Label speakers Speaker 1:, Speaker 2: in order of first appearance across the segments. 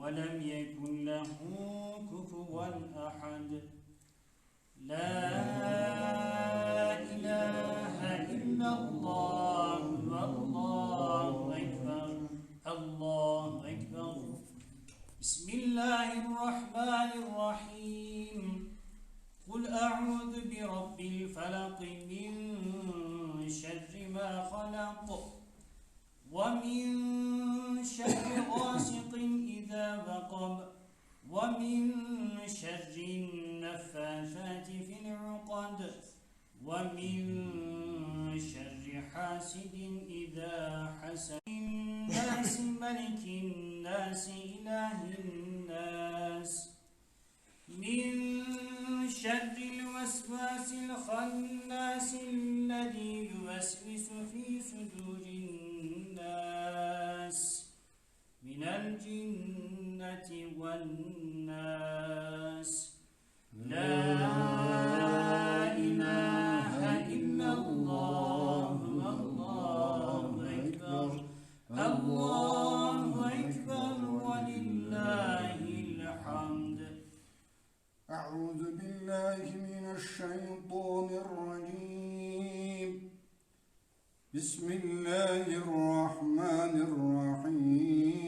Speaker 1: ولم يكن له كفوا أحد. لا إله النفاثات في العقد ومن شر حاسد إذا حسد الناس ملك الناس إله الناس. من شر الوسواس الخناس الذي يوسوس في صدور الناس. من الجنة والناس. لا إله إلا الله أكبر الله أكبر ولله الحمد.
Speaker 2: أعوذ بالله من الشيطان الرجيم. بسم الله الرحمن الرحيم.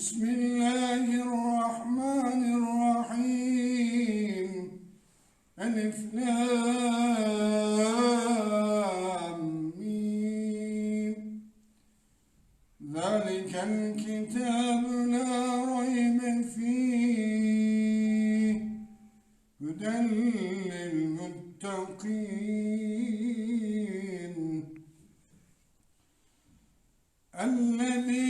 Speaker 2: بسم الله الرحمن الرحيم. ألف ذلك الكتاب لا ريب فيه. هدى للمتقين. الذين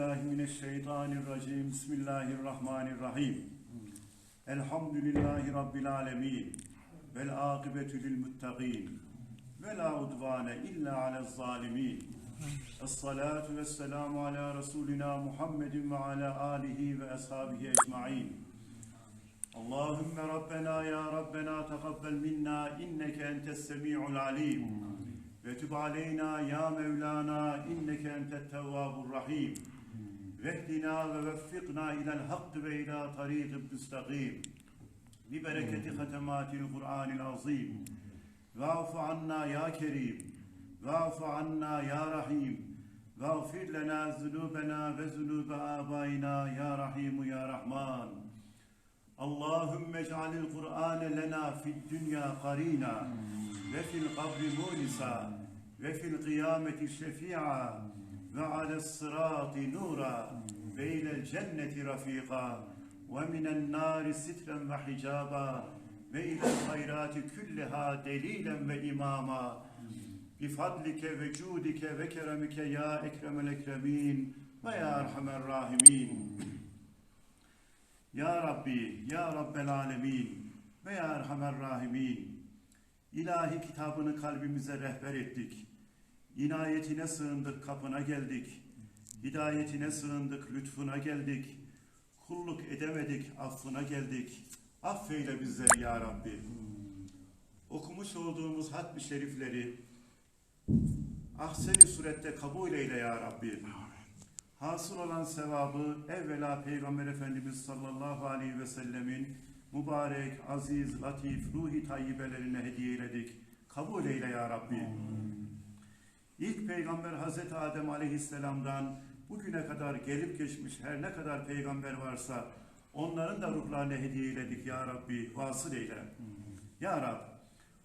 Speaker 3: Billahi mineşşeytanirracim. Bismillahirrahmanirrahim. Elhamdülillahi rabbil alamin. Vel akıbetu lil muttaqin. Ve la udvane illa alel zalimin. Es-salatu vesselamu ala Resulina Muhammedin ve ala alihi ve ashabihi ecmain. Allahümme Rabbena ya Rabbena tekabbel minna inneke entes semi'ul alim. Ve tüb aleyna ya Mevlana inneke entet tevvabur rahim. Vehdina ve veffikna ilel hakk ve ila tariqib müstakim. Bi bereketi hatematil Kur'anil azim. Va'fu anna ya kerim. Va'fu anna ya rahim. Va'fir lena zunubena ve zunube abayina ya rahimu ya rahman. Allahümme ec'alil Kur'ane lena fid dünya karina ve fil kabri munisa ve fil kıyameti şefi'a ve ales sırati nura. Ve ilel cenneti rafika ve minen nari sitren ve hicaba. Ve ilel hayrati külleha delilen ve imama. Bifadlike ve cudike ve keremike ya ekremel ekremin. Ve ya erhamer rahimin. Ya Rabbi, Ya Rabbel Alemin. Ve Ya Erhamer Rahimin. İlahi kitabını kalbimize rehber ettik. İnayetine sığındık, kapına geldik. Hidayetine sığındık, lütfuna geldik. Kulluk edemedik, affına geldik. Affeyle bizleri Ya Rabbi. Okumuş olduğumuz hatmi şerifleri ahsen-i surette kabul eyle Ya Rabbi. Hasıl olan sevabı evvela Peygamber Efendimiz sallallahu aleyhi ve sellemin mübarek, aziz, latif, ruhi tayyibelerine hediye eyledik. Kabul eyle ya Rabbi. İlk peygamber Hazreti Adem aleyhisselamdan bugüne kadar gelip geçmiş her ne kadar peygamber varsa onların da ruhlarına hediye eyledik ya Rabbi. Vasıl eyle. Ya Rab,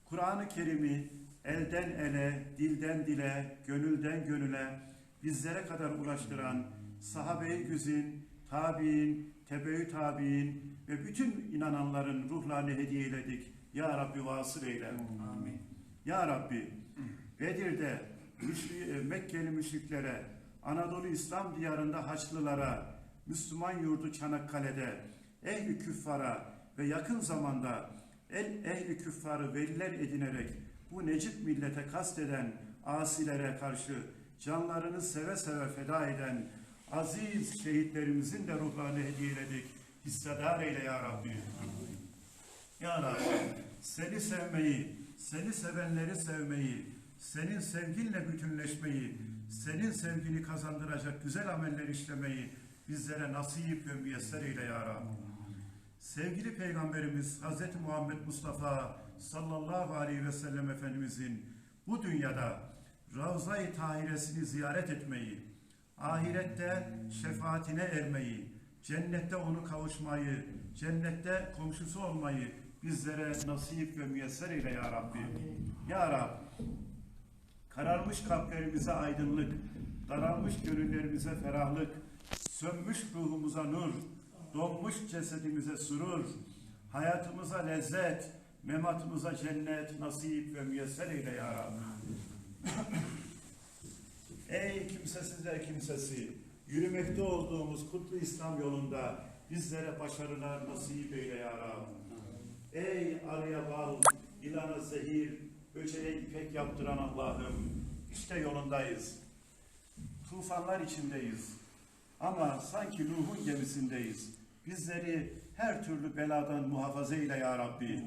Speaker 3: Kur'an-ı Kerim'i elden ele, dilden dile, gönülden gönüle, bizlere kadar ulaştıran sahabe-i güzin, tabi'in, tebe-i tabi'in ve bütün inananların ruhlarını hediye eyledik. Ya Rabbi vasıl eyle.
Speaker 2: Amin.
Speaker 3: Ya Rabbi Bedir'de Mekkeli müşriklere, Anadolu İslam diyarında Haçlılara, Müslüman yurdu Çanakkale'de, ehli küffara ve yakın zamanda el ehli küffarı veliler edinerek bu Necip millete kasteden asilere karşı canlarını seve seve feda eden aziz şehitlerimizin de ruhlarını hediye eyledik. Hissedar eyle ya Rabbi. Ya Rabbi, seni sevmeyi, seni sevenleri sevmeyi, senin sevginle bütünleşmeyi, senin sevgini kazandıracak güzel ameller işlemeyi bizlere nasip ve müyesser eyle ya Rabbi. Sevgili Peygamberimiz Hz. Muhammed Mustafa sallallahu aleyhi ve sellem Efendimizin bu dünyada Ravza-i Tahiresini ziyaret etmeyi, ahirette şefaatine ermeyi, cennette onu kavuşmayı, cennette komşusu olmayı bizlere nasip ve müyesser eyle ya Rabbi. Ya Rab, kararmış kalplerimize aydınlık, daralmış gönüllerimize ferahlık, sönmüş ruhumuza nur, donmuş cesedimize surur, hayatımıza lezzet, mematımıza cennet nasip ve müyesser eyle ya. Ey kimsesizler kimsesi, yürümekte olduğumuz kutlu İslam yolunda bizlere başarılar nasip eyle ya. Ey arıya bal, ilana zehir, böceğe ipek yaptıran Allah'ım, işte yolundayız. Tufanlar içindeyiz. Ama sanki Nuh'un gemisindeyiz. Bizleri her türlü beladan muhafaza eyle ya Rabbi.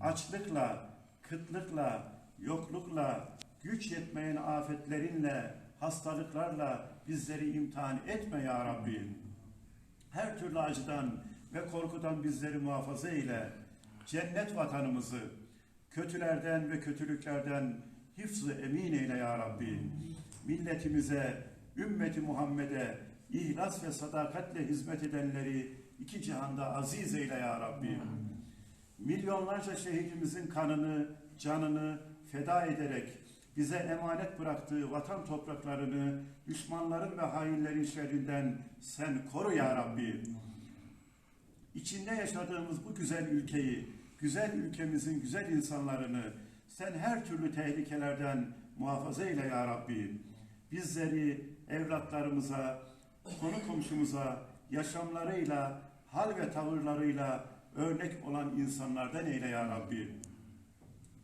Speaker 3: Açlıkla, kıtlıkla, yoklukla, güç yetmeyen afetlerinle, hastalıklarla bizleri imtihan etme ya Rabbi. Her türlü acıdan ve korkudan bizleri muhafaza eyle. Cennet vatanımızı kötülerden ve kötülüklerden hifz-ı emin eyle ya Rabbi. Milletimize, ümmeti Muhammed'e ihlas ve sadakatle hizmet edenleri iki cihanda aziz eyle ya Rabbi. Milyonlarca şehidimizin kanını, canını feda ederek bize emanet bıraktığı vatan topraklarını düşmanların ve hainlerin şerrinden sen koru ya Rabbi. İçinde yaşadığımız bu güzel ülkeyi, güzel ülkemizin güzel insanlarını sen her türlü tehlikelerden muhafaza eyle ya Rabbi. bizleri evlatlarımıza, konu komşumuza yaşamlarıyla, hal ve tavırlarıyla örnek olan insanlardan eyle ya Rabbi.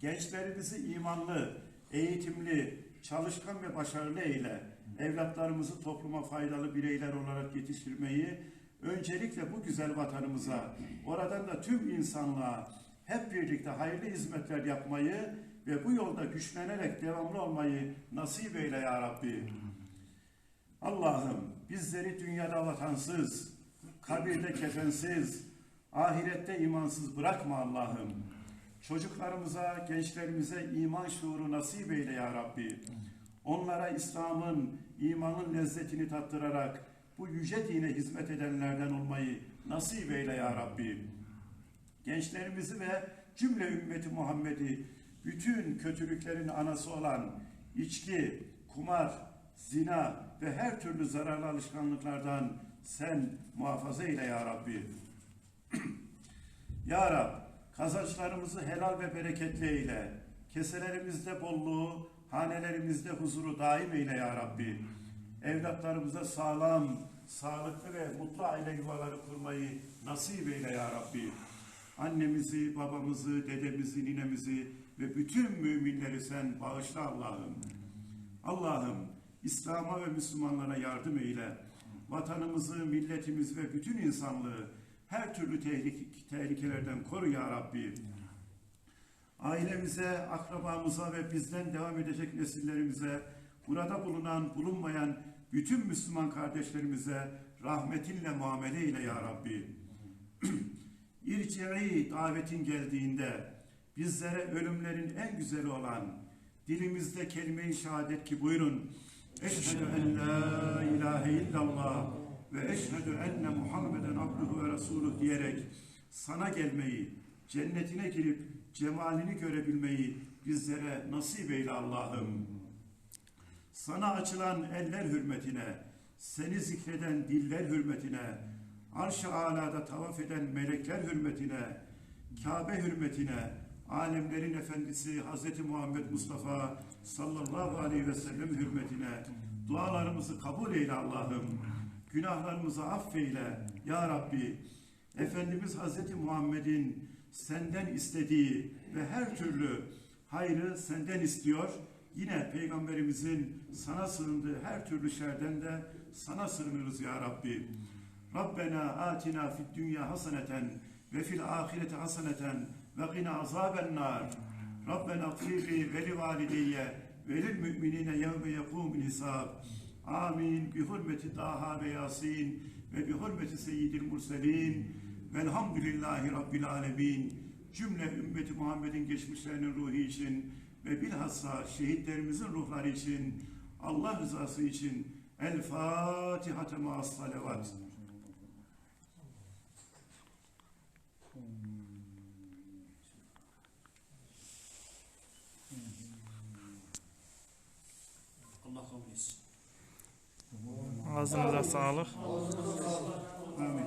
Speaker 3: Gençlerimizi imanlı, eğitimli, çalışkan ve başarılı eyle. Evlatlarımızı topluma faydalı bireyler olarak yetiştirmeyi, öncelikle bu güzel vatanımıza, oradan da tüm insanlığa hep birlikte hayırlı hizmetler yapmayı ve bu yolda güçlenerek devamlı olmayı nasip eyle ya Rabbi. Allah'ım bizleri dünyada vatansız, kabirde kefensiz, ahirette imansız bırakma Allah'ım. Çocuklarımıza, gençlerimize iman şuuru nasip eyle ya Rabbi. Onlara İslam'ın, imanın lezzetini tattırarak bu yüce dine hizmet edenlerden olmayı nasip eyle ya Rabbi. Gençlerimizi ve cümle ümmeti Muhammed'i bütün kötülüklerin anası olan içki, kumar, zina ve her türlü zararlı alışkanlıklardan sen muhafaza eyle ya Rabbi. ya Rab, kazançlarımızı helal ve bereketli eyle. Keselerimizde bolluğu, hanelerimizde huzuru daim eyle ya Rabbi. Evlatlarımıza sağlam, sağlıklı ve mutlu aile yuvaları kurmayı nasip eyle ya Rabbi. Annemizi, babamızı, dedemizi, ninemizi ve bütün müminleri sen bağışla Allah'ım. Allah'ım İslam'a ve Müslümanlara yardım eyle. Vatanımızı, milletimizi ve bütün insanlığı her türlü tehlik- tehlikelerden koru ya Rabbi. Ailemize, akrabamıza ve bizden devam edecek nesillerimize, burada bulunan, bulunmayan bütün Müslüman kardeşlerimize rahmetinle muamele eyle ya Rabbi. İrci'i davetin geldiğinde bizlere ölümlerin en güzeli olan dilimizde kelime-i şehadet ki buyurun Eşhedü en la ilahe illallah ve eşhedü enne Muhammeden abduhu ve resuluh diyerek sana gelmeyi, cennetine girip cemalini görebilmeyi bizlere nasip eyle Allah'ım. Sana açılan eller hürmetine, seni zikreden diller hürmetine, arş-ı alada tavaf eden melekler hürmetine, Kabe hürmetine, alemlerin efendisi Hz. Muhammed Mustafa sallallahu aleyhi ve sellem hürmetine dualarımızı kabul eyle Allah'ım. Günahlarımızı affeyle ya Rabbi. Efendimiz Hz. Muhammed'in senden istediği ve her türlü hayrı senden istiyor. Yine Peygamberimizin sana sığındığı her türlü şerden de sana sığınırız ya Rabbi. Rabbena atina fid dünya haseneten ve fil ahireti haseneten ve qina azaben nar. Rabbena gfirli ve li valideyye ve lil müminine yevme yekumul hisab. Amin. Bi hurmeti Taha ve Yasin ve bi hurmeti Seyyidil Murselin. Velhamdülillahi Rabbil Alemin. Cümle ümmeti Muhammed'in geçmişlerinin ruhu için ve bilhassa şehitlerimizin ruhları için Allah rızası için El Fatiha tema salavat.
Speaker 1: Allah kabul etsin.
Speaker 4: Ağzınıza sağlık.
Speaker 3: Amin.